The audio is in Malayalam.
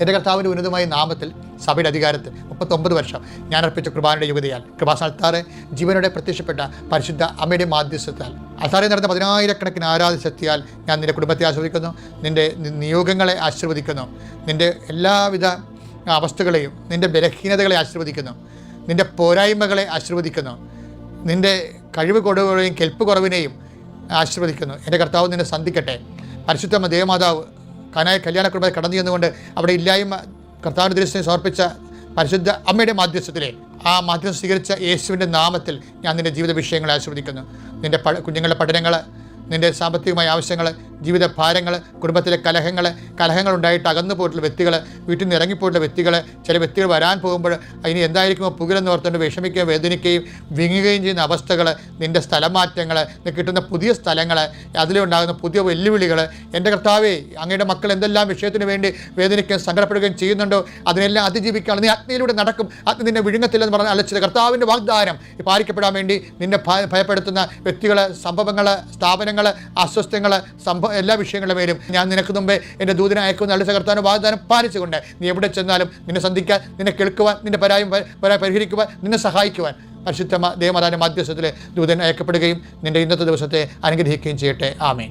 എന്റെ കർത്താവിന്റെ ഉന്നതമായ നാമത്തിൽ സഭയുടെ അധികാരത്തിൽ മുപ്പത്തൊമ്പത് വർഷം ഞാൻ അർപ്പിച്ച കൃപാനയുടെ യുവതിയാൽ കൃപാസ്ഥാനത്താറ് ജീവനോടെ പ്രത്യക്ഷപ്പെട്ട പരിശുദ്ധ അമ്മയുടെ മാധ്യസ്ഥത്താൽ അസാറെ നടന്ന പതിനായിരക്കണക്കിന് ആരാധന ശക്തിയാൽ ഞാൻ നിന്റെ കുടുംബത്തെ ആസ്വദിക്കുന്നു നിന്റെ നിയോഗങ്ങളെ ആശീർവദിക്കുന്നു നിന്റെ എല്ലാവിധ അവസ്ഥകളെയും നിന്റെ ബലഹീനതകളെ ആശീർവദിക്കുന്നു നിന്റെ പോരായ്മകളെ ആശീർവദിക്കുന്നു നിന്റെ കഴിവ് കുറവുകളെയും കെൽപ്പ് കുറവിനെയും ആശീർവദിക്കുന്നു. എന്റെ കർത്താവ് നിന്നെ സന്ധിക്കട്ടെ. പരിശുദ്ധ ദേവമാതാവ് കാനായ കല്യാണ കുടുംബം കടന്നു ചെന്നുകൊണ്ട് അവിടെ ഇല്ലായ്മ കർത്താവിന് ദൃശ്യം സമർപ്പിച്ച പരിശുദ്ധ അമ്മയുടെ മാധ്യസ്ഥത്തിലെ ആ മാധ്യമം സ്വീകരിച്ച യേശുവിന്റെ നാമത്തിൽ ഞാൻ നിന്റെ ജീവിത വിഷയങ്ങളെ ആസ്വദിക്കുന്നു നിന്റെ പ കുഞ്ഞുങ്ങളുടെ പഠനങ്ങൾ നിന്റെ സാമ്പത്തികമായ ആവശ്യങ്ങൾ ജീവിത ഭാരങ്ങൾ കുടുംബത്തിലെ കലഹങ്ങൾ കലഹങ്ങൾ ഉണ്ടായിട്ട് അകന്നു പോയിട്ടുള്ള വ്യക്തികൾ വീട്ടിൽ നിന്ന് ഇറങ്ങിപ്പോയിട്ടുള്ള വ്യക്തികൾ ചില വ്യക്തികൾ വരാൻ പോകുമ്പോൾ അതിന് എന്തായിരിക്കുമോ പുകിലെന്ന് ഓർത്തുകൊണ്ട് വിഷമിക്കുകയും വേദനിക്കുകയും വിങ്ങുകയും ചെയ്യുന്ന അവസ്ഥകൾ നിന്റെ സ്ഥലമാറ്റങ്ങൾ കിട്ടുന്ന പുതിയ സ്ഥലങ്ങൾ അതിലുണ്ടാകുന്ന പുതിയ വെല്ലുവിളികൾ എന്റെ കർത്താവേ അങ്ങയുടെ മക്കൾ എന്തെല്ലാം വിഷയത്തിന് വേണ്ടി വേദനിക്കുകയും സങ്കടപ്പെടുകയും ചെയ്യുന്നുണ്ടോ അതിനെല്ലാം അതിജീവിക്കാൻ നീ അഗ്നിയിലൂടെ നടക്കും. അഗ്നി നിന്നെ വിഴുങ്ങത്തില്ലെന്ന് പറഞ്ഞാൽ അലച്ചത് കർത്താവിന്റെ വാഗ്ദാനം പാലിക്കപ്പെടാൻ വേണ്ടി നിന്നെ ഭയപ്പെടുത്തുന്ന വ്യക്തികൾ സംഭവങ്ങൾ സ്ഥാപനങ്ങൾ അസ്വസ്ഥങ്ങൾ സംഭവ എല്ലാ വിഷയങ്ങളുടെ പേരും ഞാൻ നിനക്ക് മുമ്പേ എന്റെ ദൂതനെ അയക്കുന്ന അളിച്ച കർത്താവിന് വാഗ്ദാനം പാലിച്ചുകൊണ്ട് നീ എവിടെ ചെന്നാലും നിന്നെ സന്ധിക്കാൻ നിന്നെ കേൾക്കുവാൻ നിന്റെ പരായും പരിഹരിക്കുവാൻ നിന്നെ സഹായിക്കുവാൻ പരിശുദ്ധ ദേവമാതാവിന്റെ മാധ്യസ്ഥത്തിൽ ദൂതൻ അയക്കപ്പെടുകയും നിന്റെ ഇന്നത്തെ ദിവസത്തെ അനുഗ്രഹിക്കുകയും ചെയ്യട്ടെ. ആമേൻ.